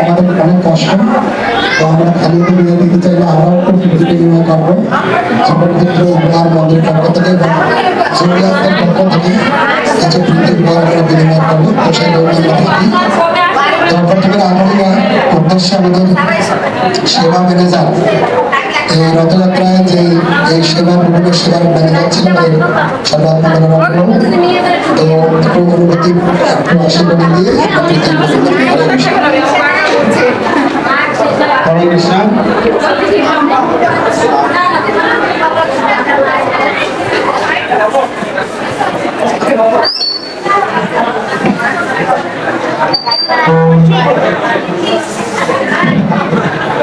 আমাদের অনেক কষ্ট তো আমরা খালি বিয়ে দিতে চাইলে আমরাও একটু ফিফটি বিনিময় করব। সম্পর্কিত উপহার মন্দিরের পক্ষ থেকে এবং জুলিয়াসের পক্ষ থেকে কিছু উপহার আমরা বিনিময় করব। তো সেই থাকি তারপর থেকে আগামী উদ্দেশ্যে আমাদের সেবা ম্যানেজার এই রথযাত্রায় যে এই সেবা, বিভিন্ন সেবার ম্যানেজার ছিলেন ধন্যবাদ করব। তো একটু অনুমতি একটু আশীর্বাদ দিয়ে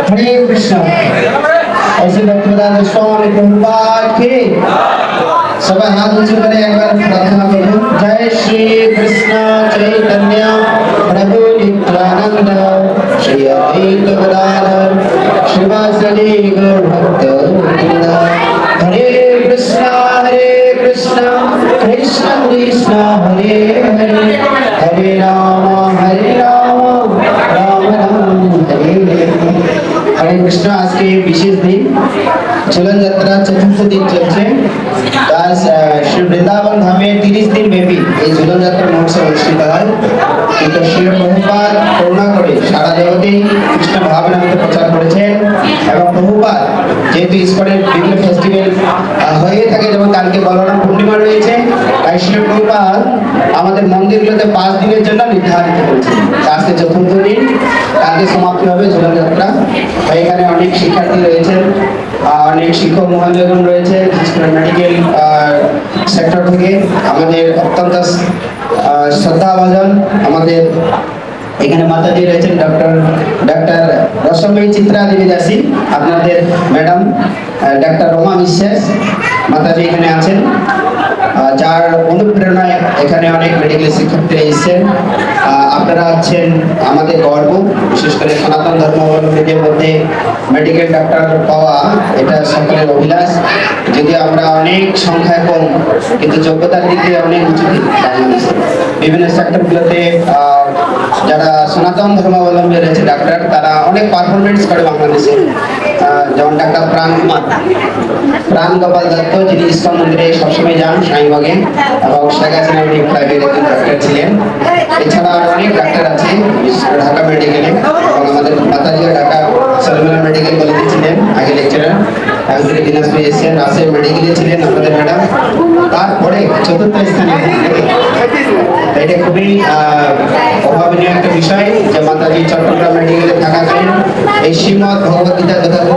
हरे कृष्ण। ऐसे भक्तों स्वामी कृपा के। सब हाथ ऊँचे करें, एक बार प्रार्थना करो। जय श्री कृष्ण चैतन्य प्रभु नित्यानंद श्री अद्वैत गदाधर श्रीवासदेव भक्त हरे कृष्ण। কৃষ্ণ কৃষ্ণ কৃষ্ণ হরে হরে হরে রাম হরে রাম রাম রাম হরে কৃষ্ণ আজকে বিশেষ দিন চলন যাত্রা চতুর্থ দিন চলছে তার শ্রী বৃন্দাবন ধামে তিরিশ দিন ব্যাপী এই ঝুলন যাত্রা মহোৎসব অনুষ্ঠিত হয় কিন্তু শ্রী প্রভুপাদ করুণা করে সারা জগতেই কৃষ্ণ ভাবনামৃত প্রচার করেছেন এবং প্রভুপাদ যেহেতু ইস্কনের বিভিন্ন ফেস্টিভ্যাল হয়ে থাকে যেমন কালকে আমাদের মন্দিরগুলোতে পাঁচ দিনের জন্য নির্ধারিত করেছেন আজকে চতুর্থ দিন। কালকে সমাপ্তি হবে ঝুলন যাত্রা এখানে অনেক শিক্ষার্থী রয়েছেন অনেক শিক্ষক মহাজগণ রয়েছে মেডিকেল সেক্টর থেকে। আমাদের অত্যন্ত শ্রদ্ধাভাজন আমাদের এখানে মাতাজি রয়েছেন ডক্টর ডক্টর রসময়ী চিত্রা দেবী দাসী, আপনাদের ম্যাডাম ডক্টর রমা বিশ্বাস মাতাজি এখানে আছেন। যার অনুপ্রেরণায় এখানে অনেক মেডিকেল শিক্ষার্থীরা এসেছেন। আপনারা আছেন আমাদের গর্ব, বিশেষ করে সনাতন ধর্মাবলম্বীদের মধ্যে মেডিকেল ডাক্তার পাওয়া এটা সকলের অভিলাষ। যদি আমরা অনেক সংখ্যায় কম, কিন্তু যোগ্যতার দিক দিয়ে অনেক উঁচু বিভিন্ন সেক্টরগুলোতে যারা সনাতন ধর্মাবলম্বী রয়েছে ডাক্তার তারা অনেক পারফরমেন্স করে বাংলাদেশে। যেমন ডাক্তার প্রাণ কুমার। প্রাণ গোপাল দত্ত, যিনি ইস্কন মন্দিরে সবসময় যান শাহিবাগে এবং শেখ হাসিনা উনি প্রাইভেট ডাক্তার ছিলেন। এছাড়া আরও অনেক ডাক্তার আছে ঢাকা মেডিকেলে আমাদের মাতাজিয়া ঢাকা সলমিনা মেডিকেল কলেজে ছিলেন, আগে লেকচারার তিনি দিনাজপুর এসেছেন, রাজশাহী মেডিকেলে ছিলেন আমাদের ম্যাডাম তারপরে চতুর্থ স্থানে। এটা খুবই অভাবনীয় একটা বিষয় যে মাতাজি চট্টগ্রাম মেডিকেলে থাকাকালীন এই শ্রীমদ ভগবদ্গীতা যথাযথ